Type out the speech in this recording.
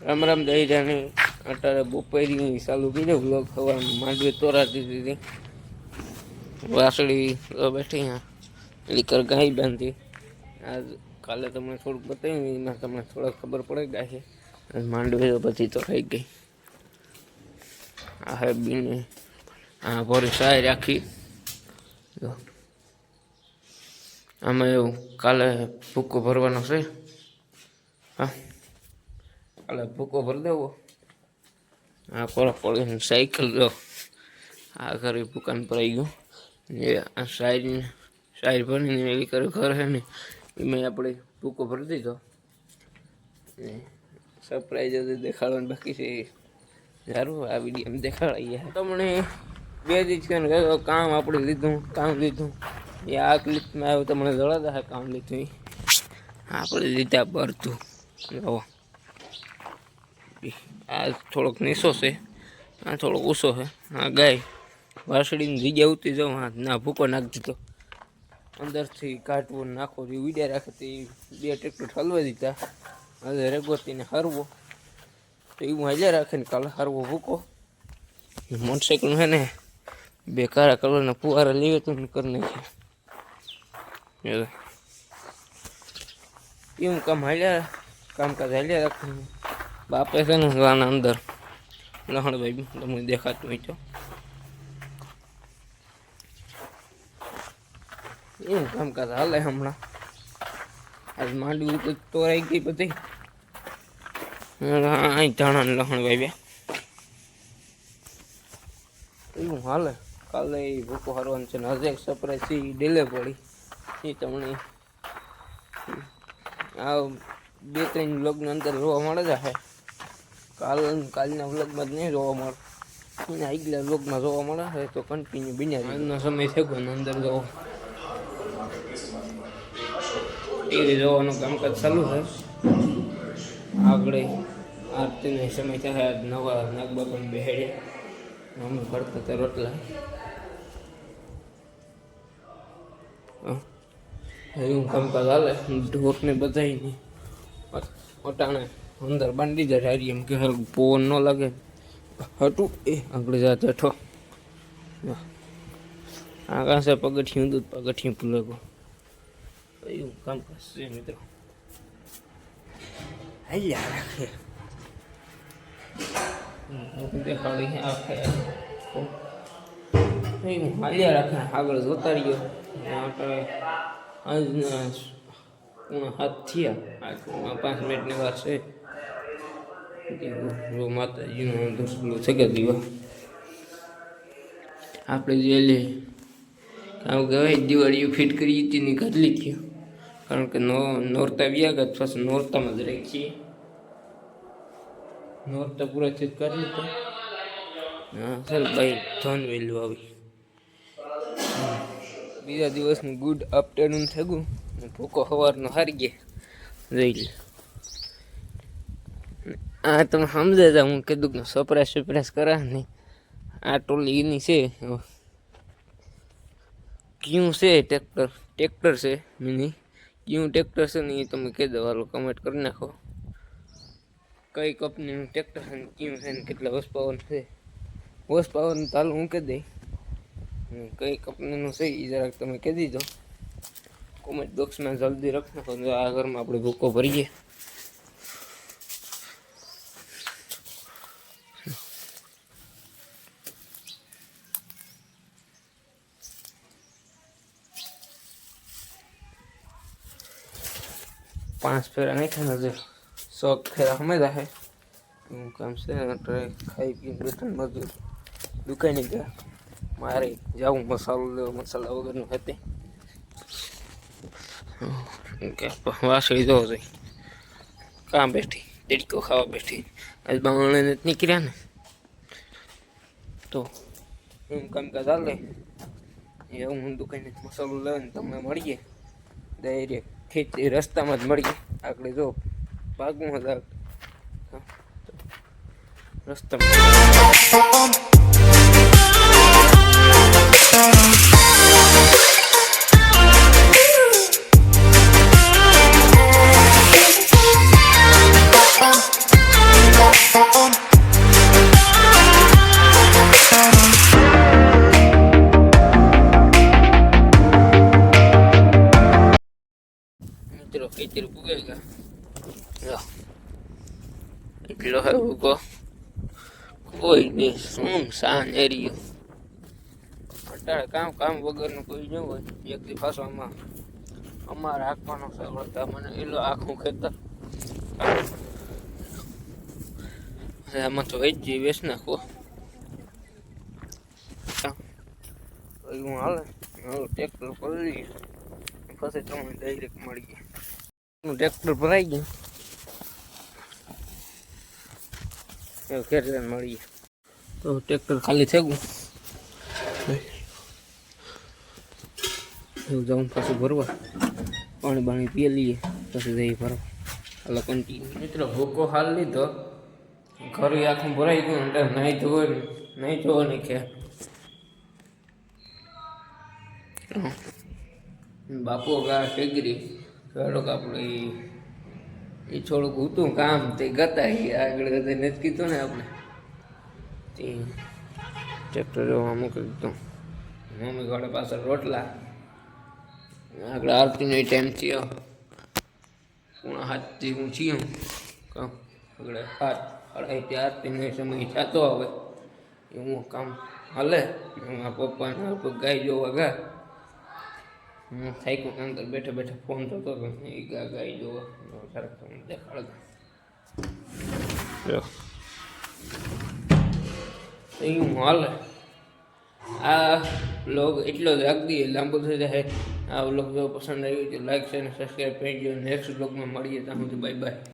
રામ રામ દઈ જાને. અત્યારે બપોરી ચાલુ કીધો બ્લોગ ખબર માંડવી તોરાતી દીધી વાસળી બેઠી હા. લીકર ગાય બાંધી. આજ કાલે તમને થોડુંક બતાવ્યું એમાં તમને થોડાક ખબર પડે ગયા આજ માંડવી તો પછી તો થઈ ગઈ. આ બીને આ ભરી સાય રાખી. આમાં એવું કાલે ભૂકો ભરવાનો છે. હા. કાલે ભૂકો ભરી દેવો. આ પર પડીને સાયકલ જો. આ ઘરે ભૂકાન આવી ગયું. ને આ સાઈડ સાઈડ ભરીને એવી કરે ઘર છે ને એમાં આપણે ભૂકો ભરી દીધો. સરપ્રાઈઝ હજી દેખાડવાનું બાકી છે. સારું આ વીડિયો દેખાડાઈએ. તમને બે દિવસ કે કામ આપણે લીધું, કામ લીધું. એ આ ક્લિપમાં આવ્યું તમને જણાતા કામ લીધું. આપણે લીધા ભરતું જો. આ થોડોક નીસો છે. આ થોડોક ઊંચો છે. આ ગાય વાસળીની જગ્યા ઉતરી જાઉં હા ના ભૂકો નાખી દીધો. અંદરથી કાટવું નાખો જે ઉડ્યા રાખે તે બે ટ્રેક્ટર હલવા દીધા. હવે રેગોતીને હરવો. તો એવું હાલ્યા રાખે ને કાલે હરવો ભૂકો. મોટરસાઇકલ છે ને, બે કાળા કલરના ફુવારા લેવે તો કરી નાખ્યા એવું કામ હાલ્યા, કામકાજ હાલ્યા રાખે બાપે છે ને આના અંદર. લહણભાઈ તમને દેખાતું હોય તો. એવું કામકાજ હાલે હમણાં. આજ માંડવી તો તોરાઈ ગઈ બધી. અહીં ધાણા ને લહણભાઈ બે. એવું હાલે. કાલે ભૂકો હારવાનું છે ને હજે સરપ્રાઈઝ છે ડીલે પડી. એ તમને આ બે ત્રણ લગ્ન અંદર જોવા મળે છે. કાલ કાલના વ્લોગમાં જ નહીં જોવા મળે. એના આગલા વ્લોગમાં જોવા મળે છે તો કન્ટિન્યુ બિના આજનો સમય છે ગયો અંદર જવો. ટીવી જોવાનું કામકાજ ચાલુ છે. આગળ આરતીનો સમય થાય, આજ નવા નાગબાબા બેહેડે અમે ભરતા હતા રોટલા. હા. કામકાજ હાલે, ઢોરને નહીં અટાણે અંદર બાંધી જાય હારી એમ કે હરખું પવન ન લાગે. હટું, એ આગળ જા બેઠો આગળ છે પગથિયું, દૂધ પગથિયું ભૂલેગો એવું કામકાજ છે મિત્રો? હાલ્યા રાખે. હું દેખાડી આખે. એવું હાલ્યા રાખે, આગળ જોતા રહ્યો ને આપણે આજના પૂણા હાથ થયા. આ પાંચ મિનિટની વાર છે. જો માતાજીનું દર્શન સગા દીવા? આપણે જે લે, કામ કહેવાય દિવાળીઓ ફિટ કરી હતી ને કાઢલી થયો. કારણ કે નો, નોરતા વ્યા ગયા પછી નોરતામાં જ છીએ. નોરતા પૂરા છે કરી લીધો. હા સર ભાઈ, ધન વેલું આવી. બીજા દિવસનું ગુડ આફ્ટરનૂન થઈ ગયું ભૂકો સવારનો હારી ગયા. જોઈ લે. આ તમે સમજે તા હું કીધું કે સપરાશ સપરાશ કરા નહીં આ ટોલી એની છે. ક્યું છે ટ્રેક્ટર? ટ્રેક્ટર છે, મિની. ક્યું ટ્રેક્ટર છે ને એ તમે કહી દો, હાલો કમેન્ટ કરી નાખો. કઈ કંપનીનું ટ્રેક્ટર છે ને ક્યું છે ને કેટલા હોર્સ પાવર છે? હોર્સ પાવરનું તાલ હું કહી દઈ. ને કઈ કંપનીનું છે એ જરાક તમે કહી દીધો. કોમેન્ટ બોક્સમાં જલ્દી રાખી આ ઘરમાં આપણે ભૂકો ભરીએ. પાંચ ફેરા નાખ્યા છે શોખ ફેરા સમજ્યા છે હું કામ છે ખાઈ પીને બેઠા મજૂર દુકાને ગયા મારે જાઉં મસાલો લેવો મસાલા વગરનું હતી વાસળી જોવો છે કામ બેઠી દેડકો ખાવા બેઠી આજ બાવણે નીકળ્યા ને તો હું કામકાજ હાલે એ હું દુકાને મસાલો લઈને તમને મળીએ ડાયરેક્ટ ખેતી રસ્તામાં જ મળી. આગળ જો હતા રસ્તામાં. એટલો હે ઉગો કોઈ નહીં શું શાન એરિયો અત્યારે કામ કામ વગરનું કોઈ ન હોય વ્યક્તિ પાછો આમાં અમારે છે વળતા મને એલો આખું ખેતર આમાં તો વેચી વેચ નાખો હું હાલે ટ્રેક્ટર પડી પછી તમને ડાયરેક્ટ મળી ગયા ટ્રેક્ટર ભરાઈ ગયું એવું જઈને મળીએ. તો ટ્રેક્ટર ખાલી થઈ ગયું એવું જાઉં પાછું ભરવા. પાણી બાણી પીએ લઈએ પછી જઈ ભરવા. હાલો કન્ટિન્યુ મિત્રો ભૂકો હાલ લીધો. ઘરે આખું ભરાઈ ગયું એટલે નહીં ધોવાનું નહીં ધોવાની કે. બાપુ ગા ટેગરી કે આપણે એ થોડુંક હતું કામ તે ગતા આગળ ગતા નથી કીધું ને આપણે. તે ટ્રેક્ટર જોવા મૂકી દીધું. મમ્મી ઘોડે પાછળ રોટલા. આગળ આરતીનો ટાઈમ થયો. પૂણા હાથથી હું છીએ કામ આગળ હાથ આરતી આરતીનો સમય થતો હવે. એવું કામ હાલે. મારા પપ્પાને ગાય જોવા ગયા હું થાક્યો અંદર બેઠા બેઠા ફોન થતો હતો એ ગા ગાય જોવો સરસ તમને દેખાડ. એવું હાલે. આ બ્લોગ એટલો જ રાખ લાંબો થઈ જાય. આ બ્લોગ જો પસંદ આવ્યો તો લાઈક છે અને સબસ્ક્રાઈબ કરી દો નેક્સ્ટ બ્લોગમાં મળીએ ત્યાં સુધી બાય બાય